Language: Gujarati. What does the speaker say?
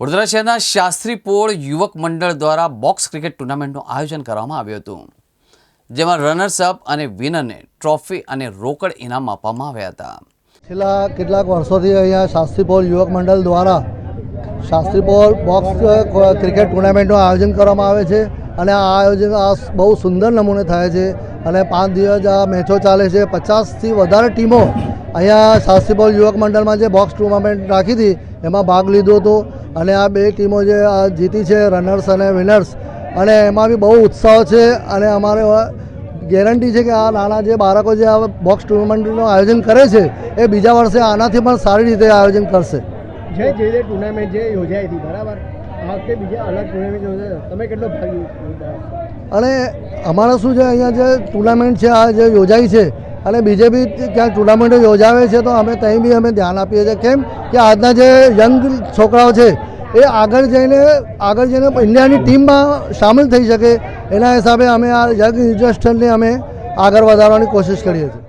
વડોદરા શહેરના શાસ્ત્રીપોળ યુવક મંડળ દ્વારા બોક્સ ક્રિકેટ ટુર્નામેન્ટનું આયોજન કરવામાં આવ્યું હતું, જેમાં રનર્સ અપ અને વિનરને ટ્રોફી અને રોકડ ઇનામ આપવામાં આવ્યા હતા. છેલ્લા કેટલાક વર્ષોથી અહીંયા શાસ્ત્રીપોળ યુવક મંડળ દ્વારા શાસ્ત્રીપોળ બોક્સ ક્રિકેટ ટુર્નામેન્ટનું આયોજન કરવામાં આવે છે અને આ આયોજન આ બહુ સુંદર નમૂને થાય છે અને પાંચ દિવસ આ મેચો ચાલે છે. પચાસથી વધારે ટીમો અહીંયા શાસ્ત્રીપોળ યુવક મંડળમાં જે બોક્સ ટુર્નામેન્ટ રાખી હતી, એમાં ભાગ લીધો હતો. અને આ બે ટીમો જે આ જીતી છે રનર્સ અને વિનર્સ અને એમાં બી બહુ ઉત્સાહ છે અને અમારે ગેરંટી છે કે આ નાના જે બાળકો જે આ બોક્સ ટુર્નામેન્ટનું આયોજન કરે છે એ બીજા વર્ષે આનાથી પણ સારી રીતે આયોજન કરશે. જે જે જે ટુર્નામેન્ટ જે યોજાઈ હતી બરાબર? આ વખતે બીજા અલગ ટુર્નામેન્ટ યોજાય. તમે કેટલો ભાગ અને અમારે શું છે અહીંયા જે ટુર્નામેન્ટ છે આ જે યોજાઈ છે અને બીજે બી ક્યાંક ટુર્નામેન્ટો યોજાવે છે તો અમે ત્યાં બી અમે ધ્યાન આપીએ છીએ. કેમ કે આજના જે યંગ છોકરાઓ છે, એ આગળ જઈને આગળ જઈને ઇન્ડિયાની ટીમમાં સામેલ થઈ શકે. એના હિસાબે અમે આ યંગ ઇન્ડસ્ટ્રીને અમે આગળ વધારવાની કોશિશ કરીએ છીએ.